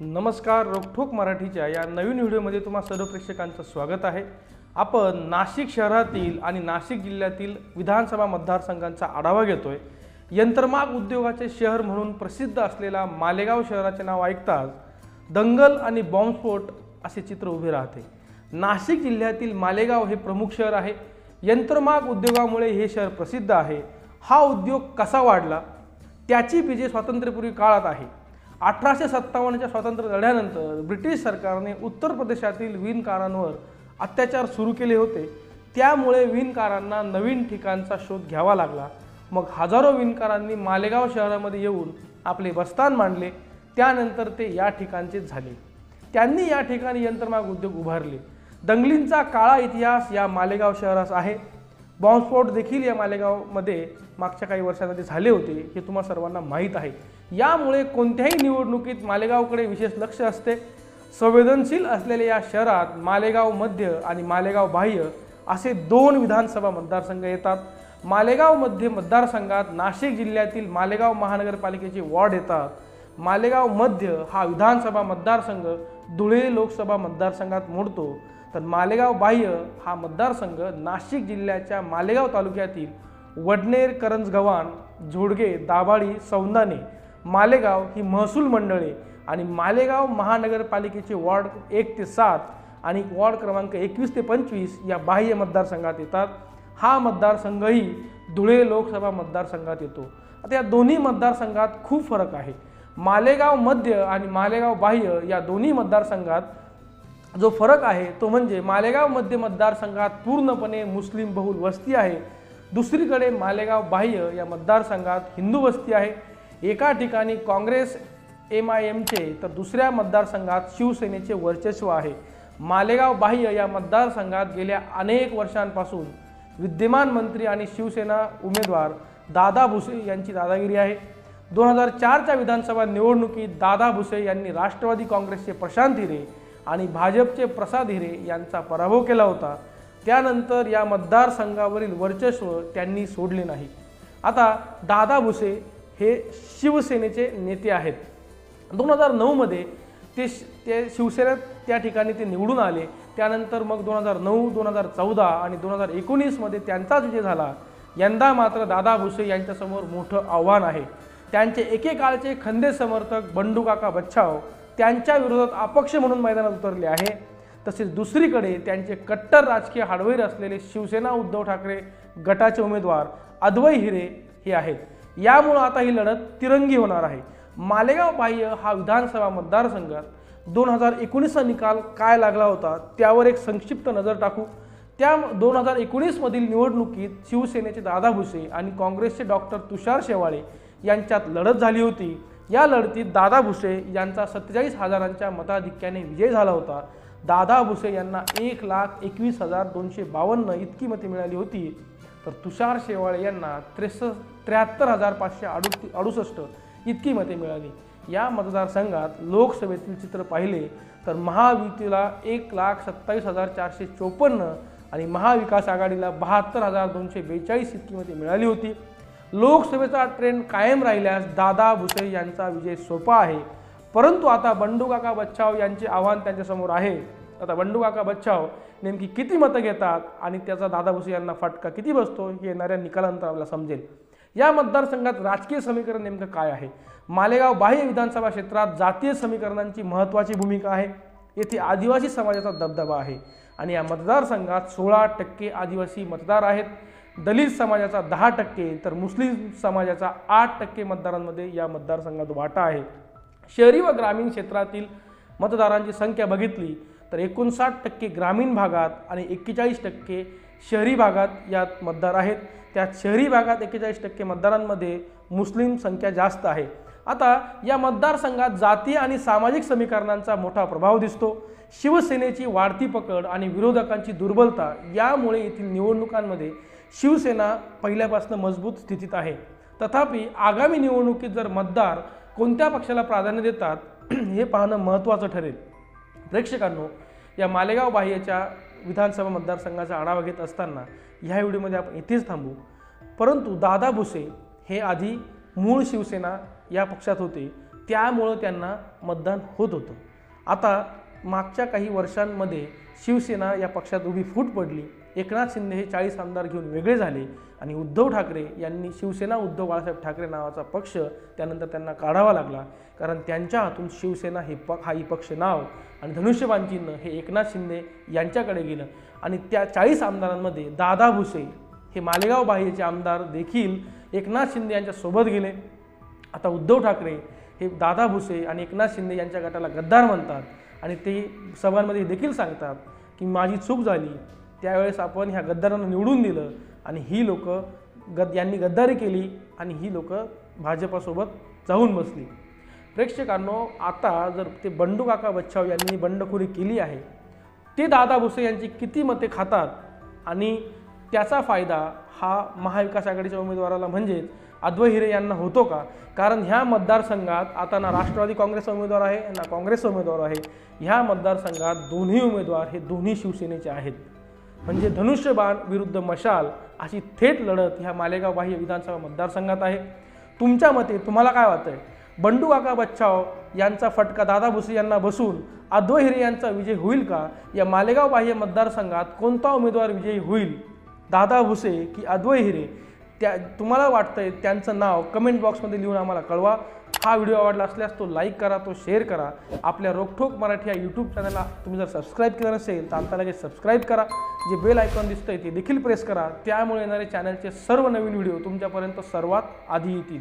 नमस्कार रोखोक मराठीच्या या नवीन व्हिडिओमध्ये तुम्हा सर्व प्रेक्षकांचं स्वागत आहे. आपण नाशिक शहरातील आणि नाशिक जिल्ह्यातील विधानसभा मतदारसंघांचा आढावा घेतोय. यंत्रमाग उद्योगाचे शहर म्हणून प्रसिद्ध असलेला मालेगाव शहराचे नाव ऐकताच दंगल आणि बॉम्बस्फोट असे चित्र उभे राहते. नाशिक जिल्ह्यातील मालेगाव हे प्रमुख शहर आहे. यंत्रमाग उद्योगामुळे हे शहर प्रसिद्ध आहे. हा उद्योग कसा वाढला? त्याची बीजे स्वातंत्र्यपूर्वी काळात आहे. अठराशे सत्तावन्नच्या स्वातंत्र्य लढ्यानंतर ब्रिटिश सरकारने उत्तर प्रदेशातील विणकारांवर अत्याचार सुरू केले होते. त्यामुळे विणकारांना नवीन ठिकाणचा शोध घ्यावा लागला. मग हजारो विणकारांनी मालेगाव शहरामध्ये येऊन आपले बस्तान मांडले. त्यानंतर ते या ठिकाणचेच झाले. त्यांनी या ठिकाणी यंत्रमाग उद्योग उभारले. दंगलींचा काळा इतिहास या मालेगाव शहरास आहे. बॉम्बस्फोट देखील या मालेगावमध्ये मागच्या काही वर्षांमध्ये झाले होते हे तुम्हा सर्वांना माहीत आहे. यामुळे कोणत्याही निवडणुकीत मालेगावकडे विशेष लक्ष असते. संवेदनशील असलेल्या या शहरात मालेगाव मध्य आणि मालेगाव बाह्य असे दोन विधानसभा मतदारसंघ येतात. मालेगाव मध्य मतदारसंघात नाशिक जिल्ह्यातील मालेगाव महानगरपालिकेचे वॉर्ड येतात. मालेगाव मध्य हा विधानसभा मतदारसंघ धुळे लोकसभा मतदारसंघात मोडतो. तर मालेगाव बाह्य हा मतदारसंघ नाशिक जिल्ह्याच्या मालेगाव तालुक्यातील वडनेर करंजगव्हाण झोडगे दाभाळी सौंदाणे मालेगाव ही महसूल मंडळे आणि मालेगाव महानगरपालिकेचे वॉर्ड एक ते सात आणि वॉर्ड क्रमांक एकवीस ते पंचवीस या बाह्य मतदारसंघात येतात. हा मतदारसंघही धुळे लोकसभा मतदारसंघात येतो. आता या दोन्ही मतदारसंघात खूप फरक आहे. मालेगाव मध्य आणि मालेगाव बाह्य या दोन्ही मतदारसंघात जो फरक आहे तो म्हणजे मालेगाव मध्य मतदारसंघात पूर्णपणे मुस्लिम बहुल वस्ती आहे. दुसरीकडे मालेगाव बाह्य या मतदारसंघात हिंदू वस्ती आहे. एका ठिकाणी काँग्रेस एम आय एमचे तर दुसऱ्या मतदारसंघात शिवसेनेचे वर्चस्व आहे. मालेगाव बाह्य या मतदारसंघात गेल्या अनेक वर्षांपासून विद्यमान मंत्री आणि शिवसेना उमेदवार दादा भुसे यांची दादागिरी आहे. दोन हजार चारच्या विधानसभा निवडणुकीत दादा भुसे यांनी राष्ट्रवादी काँग्रेसचे प्रशांत हिरे आणि भाजपचे प्रसाद हिरे यांचा पराभव केला होता. त्यानंतर या मतदारसंघावरील वर्चस्व त्यांनी सोडले नाही. आता दादा भुसे हे शिवसेनेचे नेते आहेत. दोन हजार नऊमध्ये ते श- ते शिवसेनेत त्या ठिकाणी ते निवडून आले. त्यानंतर मग दोन हजार नऊ दोन हजार चौदा आणि दोन हजार एकोणीसमध्ये त्यांचाच विजय झाला. यंदा मात्र दादा भुसे यांच्यासमोर मोठं आव्हान आहे. त्यांचे एकेकाळचे खंदे समर्थक बंडू काका बच्छाव त्यांच्या विरोधात अपक्ष म्हणून मैदानात उतरले आहे. तसेच दुसरीकडे त्यांचे कट्टर राजकीय हाडवैर असलेले शिवसेना उद्धव ठाकरे गटाचे उमेदवार अद्वय हिरे हे आहेत. यामुळं आता ही लढत तिरंगी होणार आहे. मालेगाव बाह्य हा विधानसभा मतदारसंघात दोन हजार एकोणीसचा निकाल काय लागला होता त्यावर एक संक्षिप्त नजर टाकू. त्या दोन हजार एकोणीसमधील निवडणुकीत शिवसेनेचे दादा भुसे आणि काँग्रेसचे डॉक्टर तुषार शेवाळे यांच्यात लढत झाली होती. या लढतीत दादा भुसे यांचा सत्तेचाळीस हजारांच्या मताधिक्याने विजय झाला होता. दादा भुसे यांना एक लाख एकवीस हजार दोनशे बावन्न इतकी मते मिळाली होती. तर तुषार शेवाळे यांना त्रेस त्र्याहत्तर हजार पाचशे अडुती अडुसष्ट इतकी मते मिळाली. या मतदारसंघात लोकसभेतील चित्र पाहिले तर महायुतीला एक लाख सत्तावीस हजार चारशे चोपन्न आणि महाविकास आघाडीला बहात्तर हजार दोनशे बेचाळीस इतकी मते मिळाली होती. लोकसभेचा ट्रेंड कायम राहिल्यास दादा भुसे यांचा विजय सोपा आहे. परंतु आता बंडू काका बच्चाव यांचे आव्हान त्यांच्यासमोर आहे. आता बंडू काका बच्चाव नेमकी किती मतं घेतात आणि त्याचा दादा भुसे यांना फटका किती बसतो हे येणाऱ्या निकालानंतर आपल्याला समजेल. या मतदारसंघात राजकीय समीकरण नेमकं काय आहे? मालेगाव बाह्य विधानसभा क्षेत्रात जातीय समीकरणांची महत्त्वाची भूमिका आहे. येथे आदिवासी समाजाचा दबदबा आहे. आणि या मतदारसंघात सोळा टक्के आदिवासी मतदार आहेत. दलित समाजाचा दहा टक्के तर मुस्लिम समाजाचा आठ टक्के मतदारांमध्ये या मतदारसंघात वाटा आहे. शहरी व ग्रामीण क्षेत्रातील मतदारांची संख्या बघितली तर एकोणसाठ टक्के ग्रामीण भागात आणि एक्केचाळीस टक्के शहरी भागात यात मतदार आहेत. त्यात शहरी भागात एक्केचाळीस टक्के मतदारांमध्ये मुस्लिम संख्या जास्त आहे. आता या मतदारसंघात जातीय आणि सामाजिक समीकरणांचा मोठा प्रभाव दिसतो. शिवसेनेची वाढती पकड आणि विरोधकांची दुर्बलता यामुळे येथील निवडणुकांमध्ये शिवसेना पहिल्यापासून मजबूत स्थितीत आहे. तथापि आगामी निवडणुकीत जर मतदार कोणत्या पक्षाला प्राधान्य देतात हे पाहणं महत्त्वाचं ठरेल. प्रेक्षकांनो या मालेगाव बाह्यच्या विधानसभा मतदारसंघाचा आढावा घेत असताना ह्या व्हिडिओमध्ये आपण इथेच थांबू. परंतु दादा भुसे हे आधी मूळ शिवसेना या पक्षात होते. त्यामुळं त्यांना मतदान होत होतं. आता मागच्या काही वर्षांमध्ये शिवसेना या पक्षात उभी फूट पडली. एकनाथ शिंदे हे चाळीस आमदार घेऊन वेगळे झाले आणि उद्धव ठाकरे यांनी शिवसेना उद्धव बाळासाहेब ठाकरे नावाचा पक्ष त्यानंतर त्यांना काढावा लागला. कारण त्यांच्या हातून शिवसेना हे प हा ही पक्ष नाव आणि धनुष्यबाण चिन्ह हे एकनाथ शिंदे यांच्याकडे गेलं. आणि त्या चाळीस आमदारांमध्ये दादा भुसे हे मालेगाव बाह्यचे आमदार देखील एकनाथ शिंदे यांच्यासोबत गेले. आता उद्धव ठाकरे हे दादा भुसे आणि एकनाथ शिंदे यांच्या गटाला गद्दार म्हणतात. आणि ते सभांमध्ये देखील सांगतात की माझी चूक झाली. त्यावेळेस आपण ह्या गद्दारांना निवडून दिलं आणि ही लोक गद यांनी गद्दारी केली आणि ही लोक भाजपासोबत जाऊन बसली. प्रेक्षकांनो आता जर ते बंडू काका बच्छाव यांनी बंडखोरी केली आहे ते दादा भुसे यांची किती मते खातात? आणि त्याचा फायदा हा महाविकास आघाडीच्या उमेदवाराला म्हणजेच अद्वै हिरे यांना होतो का? कारण ह्या मतदारसंघात आता ना राष्ट्रवादी काँग्रेसचा उमेदवार आहे ना काँग्रेसचा उमेदवार आहे. ह्या मतदारसंघात दोन्ही उमेदवार हे दोन्ही शिवसेनेचे आहेत. म्हणजे धनुष्यबाण विरुद्ध मशाल अशी थेट लढत ह्या मालेगाव बाह्य विधानसभा मतदारसंघात आहे. तुमच्या मते तुम्हाला काय वाटतंय? बंडू काका बच्चाव यांचा फटका दादा भुसे यांना बसून अद्वै हिरे यांचा विजय होईल का? या मालेगाव बाह्य मतदारसंघात कोणता उमेदवार विजयी होईल? दादा भुसे की अद्वय हिरे त्या तुम्हाला वाटतंय त्यांचं नाव कमेंट बॉक्समध्ये लिहून आम्हाला कळवा. हा व्हिडिओ आवडला असल्यास तो लाईक करा तो शेअर करा. आपल्या रोकठोक मराठी या यूट्यूब चॅनलला तुम्ही जर सबस्क्राईब केलं नसेल तर आता लगेच सबस्क्राईब करा. जे बेल आयकॉन दिसतंय ते देखील प्रेस करा. त्यामुळे येणारे चॅनलचे सर्व नवीन व्हिडिओ तुमच्यापर्यंत सर्वात आधी येतील.